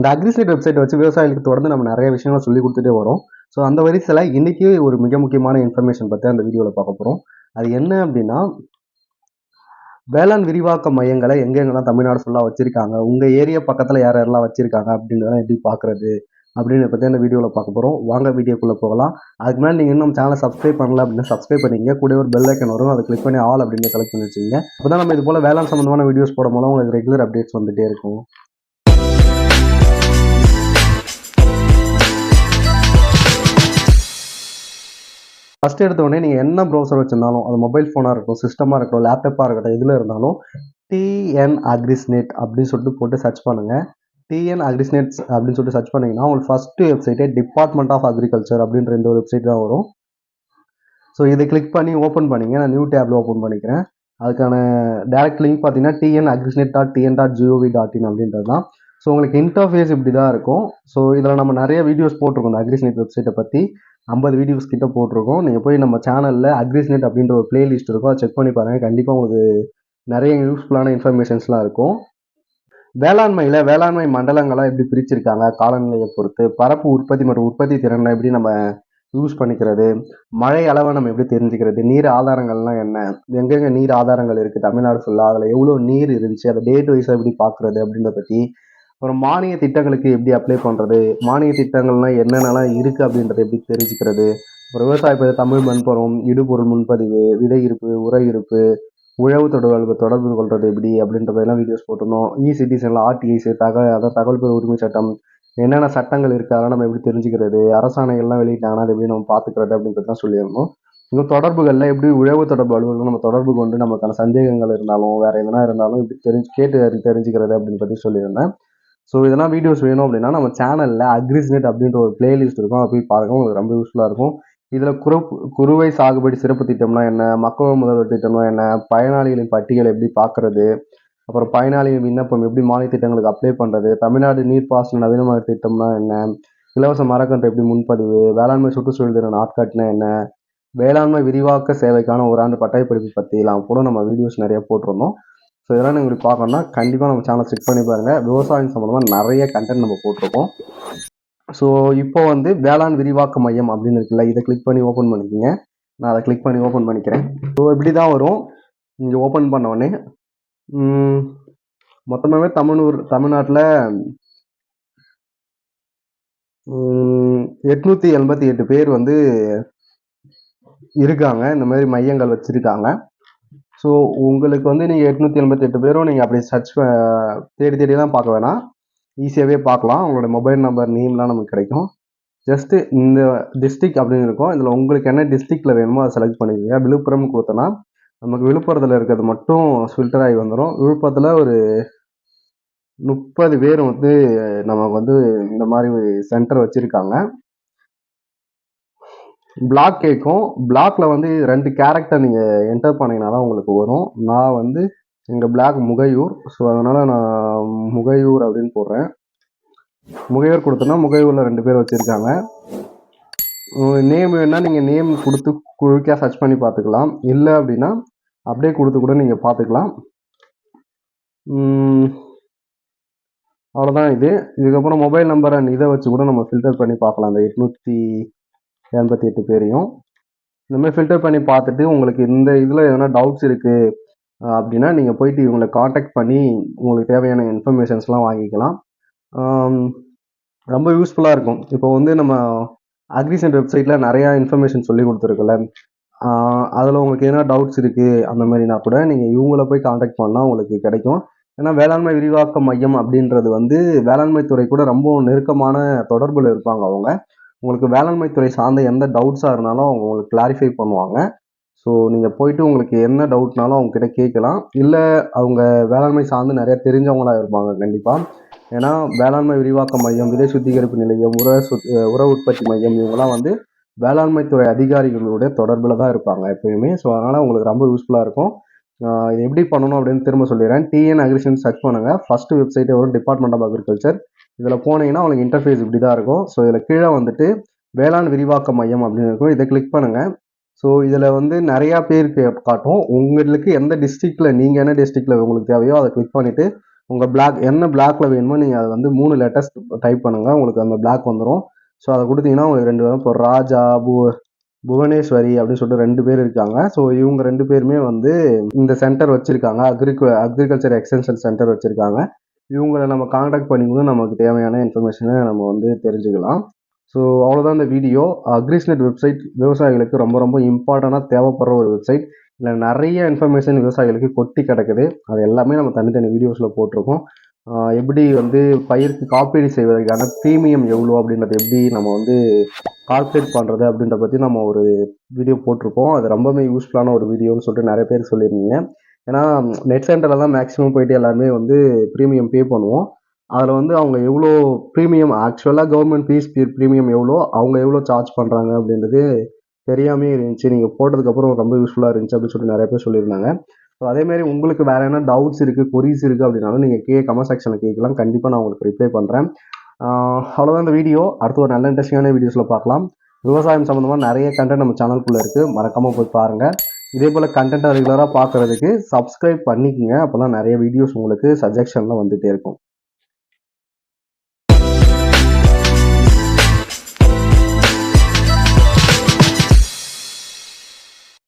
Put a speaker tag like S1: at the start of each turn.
S1: இந்த அக்ரிசைட் வெப்சைட் வச்சு விவசாயிகளுக்கு தொடர்ந்து நம்ம நிறைய விஷயங்கள் சொல்லி கொடுத்துட்டே வரோம். ஸோ அந்த வரிசையில் இன்றைக்கி ஒரு மிக முக்கியமான இன்ஃபர்மேஷன் பற்றி அந்த வீடியோவில் பார்க்க போகிறோம் அது என்ன அப்படின்னா வேளாண் விரிவாக்க மையங்களை எங்கெங்கெல்லாம் தமிழ்நாடு ஃபுல்லாக வச்சுருக்காங்க உங்கள் ஏரியா பக்கத்தில் யார் யாரெல்லாம் வச்சுருக்காங்க அப்படின்றத எப்படி பார்க்குறது அப்படின்னு பற்றி அந்த வீடியோவில் பார்க்க போகிறோம் வாங்க வீடியோக்குள்ளே போகலாம். அதுக்கு மேலே நீங்கள் இன்னும் சேனலை சப்ஸ்கிரைப் பண்ணல அப்படின்னா சப்ஸ்கிரைப் பண்ணிங்க கூட ஒரு பெல் ஐக்கன் வரும். அதை கிளிக் பண்ணி ஆல் அப்படின்னு செலக்ட் பண்ணி வச்சுங்க அப்போ தான் நம்ம இது போல் வேளாண் சம்மந்தமான வீடியோஸ் போடும் போது உங்களுக்கு ரெகுலர் அப்டேட்ஸ் வந்துகிட்டே இருக்கும். ஃபஸ்ட் எடுத்த உடனே நீங்கள் என்ன ப்ரௌசர் வச்சிருந்தாலும் அது மொபைல் ஃபோனாக இருக்கட்டும் சிஸ்டமாக இருக்கட்டும் லேப்டாப்பாக இருக்கட்டும் எதில் இருந்தாலும் டிஎன் அக்ரிஸ்நெட் அப்படின்னு சொல்லிட்டு போட்டு சர்ச் பண்ணுங்கள் டிஎன் அக்ரிஸ்நெட் அப்படின்னு சொல்லிட்டு சர்ச் பண்ணிங்கன்னா உங்களுக்கு ஃபஸ்ட்டு வெப்சைட்டே டிபார்ட்மெண்ட் ஆஃப் அக்ரிகல்ச்சர் அப்படின்ற இந்த ஒரு வெப்சைட் தான் வரும். ஸோ இதை கிளிக் பண்ணி ஓப்பன் பண்ணிங்க. நான் நியூ டேப்பில் ஓப்பன் பண்ணிக்கிறேன். அதுக்கான டேரக்ட் லிங்க் பார்த்தீங்கன்னா TN agrisnet dot TN dot G O V dot in அப்படின்றது தான். ஸோ உங்களுக்கு இன்டர்ஃபேஸ் இப்படி தான் இருக்கும். ஸோ இதில் நம்ம நிறைய வீடியோஸ் போட்டிருக்கோம் இந்த அக்ரிஸ்நெட் வெப்சைட்டை பற்றி ஐம்பது வீடியோஸ் கிட்ட போட்டிருக்கோம். நீங்கள் போய் நம்ம சேனலில் அக்ரிஸ்நெட் அப்படின்ற ஒரு பிளேலிஸ்ட் இருக்கும் அதை செக் பண்ணி பாருங்கள் கண்டிப்பாக உங்களுக்கு நிறைய யூஸ்ஃபுல்லான இன்ஃபர்மேஷன்ஸ்லாம் இருக்கும். வேளாண்மையில் வேளாண்மை மண்டலங்களாக எப்படி பிரிச்சிருக்காங்க? காலநிலையை பொறுத்து பரப்பு உற்பத்தி மற்றும் உற்பத்தி திறனை எப்படி நம்ம யூஸ் பண்ணிக்கிறது? மழை அளவை நம்ம எப்படி தெரிஞ்சுக்கிறது? நீர் ஆதாரங்கள்லாம் என்ன? எங்கெங்கே நீர் ஆதாரங்கள் இருக்குது தமிழ்நாடு ஃபுல்லாக அதில் எவ்வளோ நீர் இருந்துச்சு? அதை டேட் வைஸாக எப்படி பார்க்குறது அப்படின்றத பற்றி அப்புறம் மானிய திட்டங்களுக்கு எப்படி அப்ளை பண்ணுறது மானிய திட்டங்கள்லாம் என்னென்னலாம் இருக்குது அப்படின்றத எப்படி தெரிஞ்சுக்கிறது? அப்புறம் விவசாய பயிர் தமிழ் மண்புறம் இடுபொருள் முன்பதிவு விதை இருப்பு உரை இருப்பு உழவு தொடர்பு தொடர்பு கொள்வது எப்படி அப்படின்றதெல்லாம் வீடியோஸ் போட்டிருந்தோம். இ சிட்டிசனில் ஆர்டிஐஸ் தக அதாவது தகவல் பெற உரிமை சட்டம் என்னென்ன சட்டங்கள் இருக்குது அதெல்லாம் நம்ம எப்படி தெரிஞ்சுக்கிறது அரசாணைகள்லாம் வெளியிட்டாங்கன்னா அதை எப்படி நம்ம பார்த்துக்கிறது அப்படின்றதுலாம் சொல்லியிருந்தோம். இன்னும் தொடர்புகளில் எப்படி உழவு தொடர்பு அலுவலர்கள் நம்ம தொடர்பு கொண்டு நமக்கான சந்தேகங்கள் இருந்தாலும் வேறு எதனா இருந்தாலும் இப்படி தெரிஞ்சு கேட்டு தெரிஞ்சுக்கிறது அப்படின்னு பற்றி சொல்லியிருந்தேன். ஸோ இதெல்லாம் வீடியோஸ் வேணும் அப்படின்னா நம்ம சேனலில் அக்ரிஸ்நெட் அப்படின்ற ஒரு பிளேலிஸ்ட் இருக்கும். அதை போய் பாருங்க. உங்களுக்கு ரொம்ப யூஸ்ஃபுல்லாக இருக்கும். இதில் குறு குறுவை சாகுபடி சிறப்பு திட்டம்னா என்ன? மக்கள் முதல்வர் திட்டம்னா என்ன? பயனாளிகளின் பட்டியலை எப்படி பார்க்குறது? அப்புறம் பயனாளிகள் விண்ணப்பம் எப்படி மானிய திட்டங்களுக்கு அப்ளை பண்ணுறது தமிழ்நாடு நீர்ப்பாசன நவீனமாக திட்டம்னா என்ன? இலவச மரக்கன்று எப்படி முன்பதிவு? வேளாண்மை சுற்றுச்சூழல் திறன் நாட்காட்டினா என்ன? வேளாண்மை விரிவாக்க சேவைக்கான ஒரு ஆண்டு பட்டய படிப்பு பற்றிலாம் கூட நம்ம வீடியோஸ் நிறைய போட்டிருந்தோம். ஸோ இதெல்லாம் நீங்கள் இப்படி பார்க்கணும்னா கண்டிப்பாக நம்ம சேனல் செக் பண்ணி பாருங்கள் விவசாயம் சம்மந்தமாக நிறைய கண்டென்ட் நம்ம போட்டிருக்கோம். ஸோ இப்போ வந்து வேளாண் விரிவாக்க மையம் அப்படின்னு இருக்குல்ல இதை கிளிக் பண்ணி ஓப்பன் பண்ணிக்கோங்க. நான் அதை கிளிக் பண்ணி ஓப்பன் பண்ணிக்கிறேன். ஸோ இப்படி தான் வரும். இங்கே ஓப்பன் பண்ணோடனே மொத்தமாகவே தமிழ்நூர் தமிழ்நாட்டில் எட்நூற்றி எண்பத்தி எட்டு பேர் வந்து இருக்காங்க. இந்த மாதிரி மையங்கள் வச்சுருக்காங்க. ஸோ உங்களுக்கு வந்து நீங்கள் எட்நூற்றி எண்பத்தி எட்டு பேரும் நீங்கள் அப்படி சர்ச் தேடி தேடி தான் பார்க்க வேணாம். ஈஸியாகவே பார்க்கலாம். உங்களோட மொபைல் நம்பர் நேம்லாம் நமக்கு கிடைக்கும். ஜஸ்ட்டு இந்த டிஸ்ட்ரிக் அப்படின்னு இருக்கும். இதில் உங்களுக்கு என்ன டிஸ்ட்ரிக்டில் வேணுமோ அதை செலக்ட் பண்ணிக்கோங்க. விழுப்புரம் கொடுத்தோன்னா நமக்கு விழுப்புரத்தில் இருக்கிறது மட்டும் ஃபில்டர் ஆகி வந்துடும் விழுப்புரத்தில் ஒரு முப்பது பேர் வந்து நமக்கு வந்து இந்த மாதிரி சென்டர் வச்சுருக்காங்க. பிளாக் கேட்கும் பிளாக்ல வந்து ரெண்டு கேரக்டர் நீங்கள் என்டர் பண்ணீங்கன்னா தான் உங்களுக்கு வரும். நான் வந்து எங்கள் பிளாக் முகையூர். ஸோ அதனால் நான் முகையூர் அப்படின்னு போடுறேன். முகையூர் கொடுத்தோன்னா முகையூரில் ரெண்டு பேர் வச்சுருக்காங்க. நேம் வேணால் நீங்கள் நேம் கொடுத்து குழுக்காக சர்ச் பண்ணி பார்த்துக்கலாம். இல்லை அப்படின்னா அப்படியே கொடுத்து கூட நீங்கள் பார்த்துக்கலாம். அவ்வளோதான் இது. இதுக்கப்புறம் மொபைல் நம்பர் அண்ட் இதை வச்சு கூட நம்ம ஃபில்டர் பண்ணி பார்க்கலாம். அந்த எட்நூற்றி எண்பத்தி எட்டு பேரையும். இந்த மாதிரி ஃபில்டர் பண்ணி பார்த்துட்டு உங்களுக்கு இந்த இதில் எதனா டவுட்ஸ் இருக்குது அப்படின்னா நீங்கள் போயிட்டு இவங்களை காண்டாக்ட் பண்ணி உங்களுக்கு தேவையான இன்ஃபர்மேஷன்ஸ்லாம் வாங்கிக்கலாம். ரொம்ப யூஸ்ஃபுல்லாக இருக்கும். இப்போ வந்து நம்ம அக்ரிசென்ட் வெப்சைட்டில் நிறையா இன்ஃபர்மேஷன் சொல்லி கொடுத்துருக்குல்ல அதில் உங்களுக்கு எதனா டவுட்ஸ் இருக்குது அந்த மாதிரினா கூட நீங்கள் இவங்கள போய் காண்டாக்ட் பண்ணால் உங்களுக்கு கிடைக்கும். ஏன்னா வேளாண்மை விரிவாக்க மையம் அப்படின்றது வந்து வேளாண்மை துறை கூட ரொம்ப நெருக்கமான தொடர்பில் இருப்பாங்க அவங்க. உங்களுக்கு வேளாண்மை துறை சார்ந்த எந்த டவுட்ஸாக இருந்தாலும் அவங்க உங்களுக்கு கிளாரிஃபை பண்ணுவாங்க. ஸோ நீங்கள் போயிட்டு உங்களுக்கு என்ன டவுட்னாலும் அவங்க கிட்ட கேட்கலாம். இல்லை அவங்க வேளாண்மை சார்ந்து நிறைய தெரிஞ்சவங்களாக இருப்பாங்க கண்டிப்பாக ஏன்னா வேளாண்மை விரிவாக்க மையம் விதை சுத்திகரிப்பு நிலையம் உர சுத் உர உற்பத்தி மையம் இவங்கெல்லாம் வந்து வேளாண்மை துறை அதிகாரிகளுடைய தொடர்பில் தான் இருப்பாங்க எப்பயுமே. ஸோ அதனால் உங்களுக்கு ரொம்ப யூஸ்ஃபுல்லாக இருக்கும். இது எப்படி பண்ணணும் அப்படின்னு திரும்ப சொல்லிடுறேன். டிஎன் அக்ரிஷன் சர்ச் பண்ணுங்கள் ஃபஸ்ட்டு வெப்சைட்டே வரும் டிபார்ட்மெண்ட் ஆஃப் அக்ரிகல்ச்சர் இதில் போனீங்கன்னா உங்களுக்கு இன்டர்ஃபேஸ் இப்படி தான் இருக்கும். ஸோ இதில் கீழே வந்துட்டு வேளாண் விரிவாக்க மையம் அப்படின்னு இருக்கும். இதை கிளிக் பண்ணுங்கள் ஸோ இதில் வந்து நிறையா பேருக்கு காட்டும். உங்களுக்கு எந்த டிஸ்ட்ரிக்டில் நீங்கள் என்ன டிஸ்ட்ரிக்டில் உங்களுக்கு தேவையோ அதை கிளிக் பண்ணிவிட்டு உங்கள் பிளாக் என்ன பிளாக்ல வேணுமோ நீங்கள் அதை வந்து மூணு லெட்டர்ஸ் டைப் பண்ணுங்கள் உங்களுக்கு அந்த பிளாக் வந்துடும் ஸோ அதை கொடுத்தீங்கன்னா உங்களுக்கு ரெண்டு பேரும் இப்போ ராஜா பூ புவனேஸ்வரி அப்படின்னு சொல்லிட்டு ரெண்டு பேர் இருக்காங்க. ஸோ இவங்க ரெண்டு பேருமே வந்து இந்த சென்டர் வச்சுருக்காங்க. அக்ரிகு அக்ரிகல்ச்சர் எக்ஸ்டென்ஷன் சென்டர் வச்சுருக்காங்க. இவங்களை நம்ம காண்டாக்ட் பண்ணிக்கணும் நமக்கு தேவையான இன்ஃபர்மேஷனை நம்ம வந்து தெரிஞ்சுக்கலாம். ஸோ அவ்வளோதான் இந்த வீடியோ அக்ரிஸ்நெட் வெப்சைட் விவசாயிகளுக்கு ரொம்ப ரொம்ப இம்பார்ட்டண்ட்டாக தேவைப்படுற ஒரு வெப்சைட் இல்லை நிறைய இன்ஃபர்மேஷன் விவசாயிகளுக்கு கொட்டி கிடக்குது. அது எல்லாமே நம்ம தனித்தனி வீடியோஸில் போட்டிருக்கோம். எப்படி வந்து பயிருக்கு காப்பீடு செய்வதற்கான ப்ரீமியம் எவ்வளோ அப்படின்றத எப்படி நம்ம வந்து கால்குலேட் பண்ணுறது அப்படின்ற பற்றி நம்ம ஒரு வீடியோ போட்டிருக்கோம். அது ரொம்பவே யூஸ்ஃபுல்லான ஒரு வீடியோன்னு சொல்லிட்டு நிறைய பேர் சொல்லியிருந்தீங்க. ஏன்னா நெட் சென்டரில் தான் மேக்ஸிமம் போயிட்டு எல்லாருமே வந்து ப்ரீமியம் பே பண்ணுவோம். அதில் வந்து அவங்க எவ்வளோ ப்ரீமியம் ஆக்சுவலாக கவர்மெண்ட் ஃபீஸ் ப்ரீமியம் எவ்வளோ அவங்க எவ்வளோ சார்ஜ் பண்ணுறாங்க அப்படின்றது தெரியாமே இருந்துச்சு. நீங்கள் போட்டதுக்கப்புறம் ரொம்ப யூஸ்ஃபுல்லாக இருந்துச்சு அப்படின்னு சொல்லிட்டு நிறைய பேர் சொல்லியிருந்தாங்க. ஸோ அதேமாதிரி உங்களுக்கு வேறு என்ன டவுட்ஸ் இருக்குது கொரிஸ் இருக்குது அப்படின்னாலும் நீங்கள் கே கமெண்ட் செக்ஷனில் கேட்கலாம். கண்டிப்பாக நான் உங்களுக்கு ரிப்ளை பண்ணுறேன் அவ்வளோதான் இந்த வீடியோ அடுத்து ஒரு நல்ல இன்ட்ரெஸ்டிங்கான வீடியோஸில் பார்க்கலாம். விவசாயம் சம்மந்தமாக நிறைய கண்டென்ட் நம்ம சேனலுக்குள்ளே இருக்குது மறக்காமல் போய் பாருங்கள் இதே போல் கண்டென்ட்டை ரெகுலராக பார்க்குறதுக்கு சப்ஸ்கிரைப் பண்ணிக்கங்க. அப்போ தான் நிறைய வீடியோஸ் உங்களுக்கு சஜஷனில் வந்துகிட்டே இருக்கும்.